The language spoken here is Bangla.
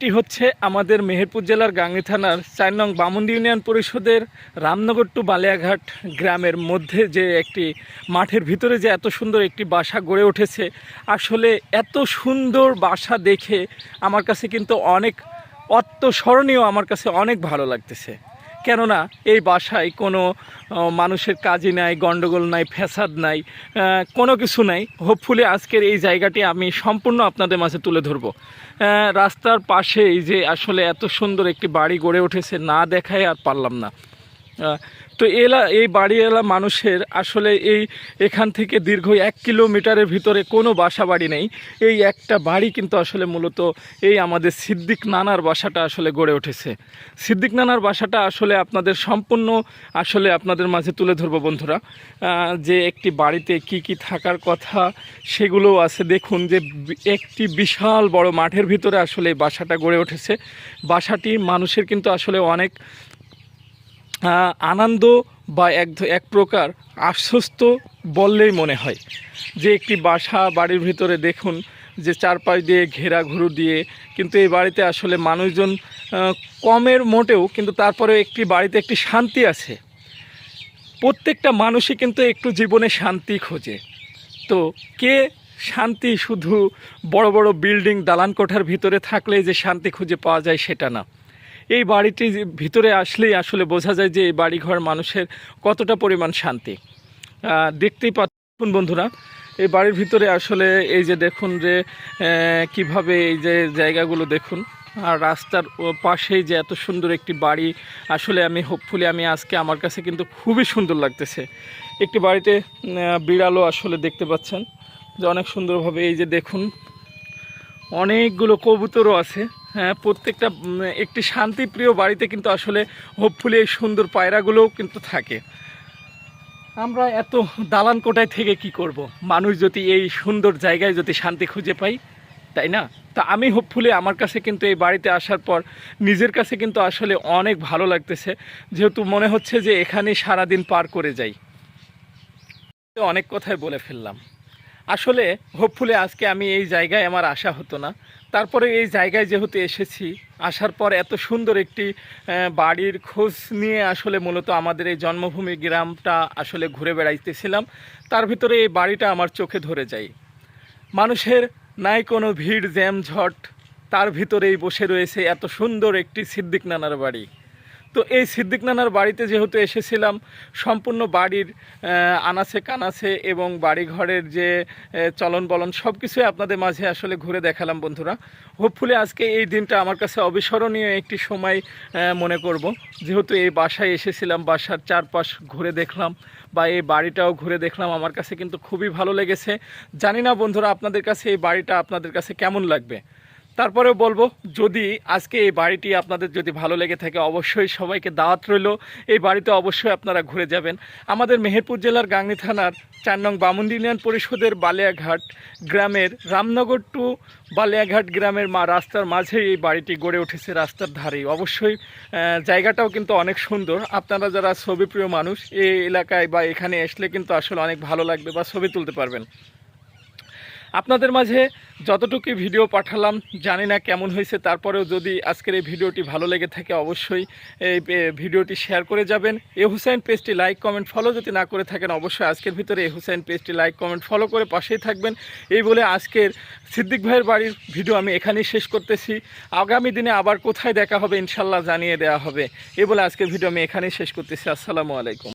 এটি হচ্ছে আমাদের মেহেরপুর জেলার গাঙ্গি থানার চার নং বামন্দি ইউনিয়ন পরিষদের রামনগর টু বালিয়াঘাট গ্রামের মধ্যে যে একটি মাঠের ভিতরে যে এত সুন্দর একটি বাসা গড়ে উঠেছে। আসলে এত সুন্দর বাসা দেখে আমার কাছে কিন্তু অনেক অত্যস্মরণীয় আমার কাছে অনেক ভালো লাগতেছে। কেননা এই বাসায় কোনো মানুষের কাজই নাই গণ্ডগোল নাই, ফ্যাসাদ নাই কোনো কিছু নাই। হোপফুলি আজকের এই জায়গাটি আমি সম্পূর্ণ আপনাদের মাঝে তুলে ধরবো। রাস্তার পাশেই যে আসলে এত সুন্দর একটি বাড়ি গড়ে উঠেছে, না দেখায় আর পারলাম না। তো এলা, এই বাড়ি এলা মানুষের আসলে এই এখান থেকে দীর্ঘ এক কিলোমিটারের ভিতরে কোনো বাসা বাড়ি নেই। এই একটা বাড়ি কিন্তু আসলে মূলত এই আমাদের সিদ্দিক নানার বাসাটা আসলে গড়ে উঠেছে। সিদ্দিক নানার বাসাটা আসলে আপনাদের সম্পূর্ণ আসলে আপনাদের মাঝে তুলে ধরবো বন্ধুরা। যে একটি বাড়িতে কি কি থাকার কথা সেগুলোও আছে। দেখুন যে একটি বিশাল বড় মাঠের ভিতরে আসলে বাসাটা গড়ে উঠেছে। বাসাটি মানুষের কিন্তু আসলে অনেক আনন্দ বা এক এক প্রকার আশ্বস্ত বললেই মনে হয়। যে একটি বাসা বাড়ির ভিতরে দেখুন, যে চারপাশ দিয়ে ঘেরা ঘুরু দিয়ে, কিন্তু এই বাড়িতে আসলে মানুষজন কমের মোটেও, কিন্তু তারপরেও একটি বাড়িতে একটি শান্তি আছে। প্রত্যেকটা মানুষই কিন্তু একটু জীবনে শান্তি খোঁজে। তো কে শান্তি শুধু বড় বড় বিল্ডিং দালান কোঠার ভিতরে থাকলে যে শান্তি খুঁজে পাওয়া যায় সেটা না। এই বাড়িটি ভিতরে আসলেই আসলে বোঝা যায় যে এই বাড়িঘর মানুষের কতটা পরিমাণ শান্তি। দেখতেই পাচ্ছেন বন্ধুরা, এই বাড়ির ভিতরে আসলে এই যে দেখুন যে কীভাবে এই যে জায়গাগুলো দেখুন, আর রাস্তার পাশেই যে এত সুন্দর একটি বাড়ি, আসলে আমি হোপফুলি আমি আজকে আমার কাছে কিন্তু খুবই সুন্দর লাগতেছে। একটি বাড়িতে বিড়ালও আসলে দেখতে পাচ্ছেন যে অনেক সুন্দরভাবে এই যে দেখুন, অনেকগুলো কবুতরও আছে। প্রত্যেকটা উম, একটি শান্তিপ্রিয় বাড়িতে কিন্তু আসলে হোপফুলি এই সুন্দর পায়রাগুলোও কিন্তু থাকে। আমরা এত দালান কোটায় থেকে কি করব। মানুষ যদি এই সুন্দর জায়গায় যদি শান্তি খুঁজে পাই তাই না? তা আমি হোপফুলি আমার কাছে কিন্তু এই বাড়িতে আসার পর নিজের কাছে কিন্তু আসলে অনেক ভালো লাগতেছে। যেহেতু মনে হচ্ছে যে এখানেই সারাদিন পার করে যাই। অনেক কথাই বলে ফেললাম। আসলে হোপফুলি আজকে আমি এই জায়গায় আমার আশা হতো না। তারপরে এই জায়গায় যেহেতু এসেছি, আসার পর এত সুন্দর একটি বাড়ির খোঁজ নিয়ে আসলে মূলত আমাদের এই জন্মভূমি গ্রামটা আসলে ঘুরে বেড়াইতেছিলাম। তার ভিতরে এই বাড়িটা আমার চোখে ধরে যায়। মানুষের নাই কোনো ভিড়, জ্যামঝট, তার ভিতরেই বসে রয়েছে এত সুন্দর একটি সিদ্দিক নানার বাড়ি। তো এই সিদ্দিক নানার বাড়িতে যেহেতু এসেছিলাম সম্পূর্ণ বাড়ির আহ, আনাচে কানাচে এবং বাড়ি ঘরের যে চলন বলন সব কিছুই আপনাদের মাঝে আসলে ঘুরে দেখালাম বন্ধুরা। হোপফুলি আজকে এই দিনটা আমার কাছে অবিস্মরণীয় একটি সময় মনে করব। যেহেতু এই বাসায় এসেছিলাম বাসার চারপাশ ঘুরে দেখলাম বা এই বাড়িটাও ঘুরে দেখলাম আমার কাছে কিন্তু খুবই ভালো লেগেছে। জানি না বন্ধুরা আপনাদের কাছে এই বাড়িটা আপনাদের কাছে কেমন লাগবে? তারপরেও বলব, যদি আজকে এই বাড়িটি আপনাদের যদি ভালো লেগে থাকে, অবশ্যই সবাইকে দাওয়াত রইল। এই বাড়িতে অবশ্যই আপনারা ঘুরে যাবেন। আমাদের মেহেরপুর জেলার গাংনী থানার চার নং বামুন্ডি ইউনিয়ন পরিষদের বালিয়াঘাট গ্রামের রামনগর টু বালিয়াঘাট গ্রামের মা রাস্তার মাঝেই এই বাড়িটি গড়ে উঠেছে রাস্তার ধারেই। অবশ্যই জায়গাটাও কিন্তু অনেক সুন্দর। আপনারা যারা ছবিপ্রিয় মানুষ, এই এলাকায় বা এখানে আসলে কিন্তু আসলে অনেক ভালো লাগবে বা ছবি তুলতে পারবেন। আপনাদের মাঝে যতটুকু ভিডিও পাঠালাম, জানি না কেমন হয়েছে, তারপরেও যদি আজকের এই ভিডিওটি ভালো লেগে থাকে, অবশ্যই এই ভিডিওটি শেয়ার করে যাবেন। এ হুসাইন পেজটি লাইক কমেন্ট ফলো যদি না করে থাকেন, অবশ্যই আজকের ভিতরে এ হুসাইন পেজটি লাইক কমেন্ট ফলো করে পাশেই থাকবেন। এই বলে আজকের সিদ্দিক ভাইয়ের বাড়ির ভিডিও আমি এখানেই শেষ করতেছি। আগামী দিনে আবার কোথায় দেখা হবে ইনশাল্লাহ জানিয়ে দেওয়া হবে। এই বলে আজকের ভিডিও আমি এখানেই শেষ করতেছি। আসসালামু আলাইকুম।